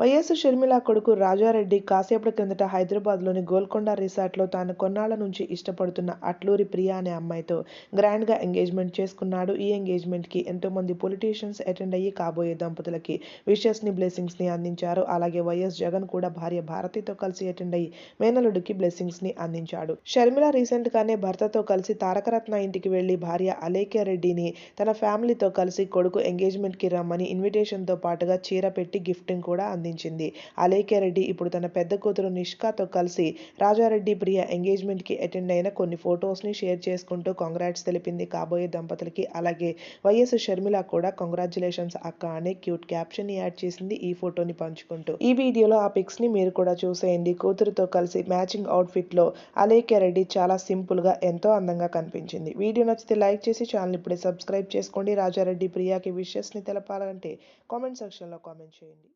YS Sharmila కొడుకు రాజారెడ్డి కాసేపటి క్రిందట హైదరాబాద్లోని గోల్కొండ రిసార్ట్లో తాను కొన్నాళ్ళ నుంచి ఇష్టపడుతున్న అట్లూరి ప్రియ అనే అమ్మాయితో గ్రాండ్గా ఎంగేజ్మెంట్ చేసుకున్నాడు. ఈ ఎంగేజ్మెంట్కి ఎంతోమంది పొలిటీషియన్స్ అటెండ్ అయ్యి కాబోయే దంపతులకి విషెస్ని బ్లెస్సింగ్స్ని అందించారు. అలాగే వైఎస్ జగన్ కూడా భార్య భారతితో కలిసి అటెండ్ అయ్యి మేనలుడికి బ్లెస్సింగ్స్ని అందించాడు. షర్మిల రీసెంట్గానే భర్తతో కలిసి తారకరత్న ఇంటికి వెళ్ళి భార్య అలేఖ్య రెడ్డిని తన ఫ్యామిలీతో కలిసి కొడుకు ఎంగేజ్మెంట్కి రమ్మని ఇన్విటేషన్తో పాటుగా చీర పెట్టి గిఫ్టింగ్ కూడా అందించారు. అలేఖ్య రెడ్డి ఇప్పుడు తన పెద్ద కూతురు నిష్కాతో కలిసి రాజారెడ్డి ప్రియ ఎంగేజ్మెంట్కి అటెండ్ అయిన కొన్ని ఫొటోస్ని షేర్ చేసుకుంటూ కాంగ్రాట్స్ తెలిపింది కాబోయే దంపతులకి. అలాగే వైఎస్ షర్మిల కూడా కంగ్రాచులేషన్స్ అక్క అనే క్యూట్ క్యాప్షన్ యాడ్ చేసింది ఈ ఫోటోని పంచుకుంటూ. ఈ వీడియోలో ఆ పిక్స్ని మీరు కూడా చూసేయండి. కూతురుతో కలిసి మ్యాచింగ్ అవుట్ఫిట్లో అలేఖ్య రెడ్డి చాలా సింపుల్గా ఎంతో అందంగా కనిపించింది. వీడియో నచ్చితే లైక్ చేసి ఛానల్ ఇప్పుడే సబ్స్క్రైబ్ చేసుకోండి. రాజారెడ్డి ప్రియాకి విషెస్ని తెలపాలంటే కామెంట్ సెక్షన్లో కామెంట్ చేయండి.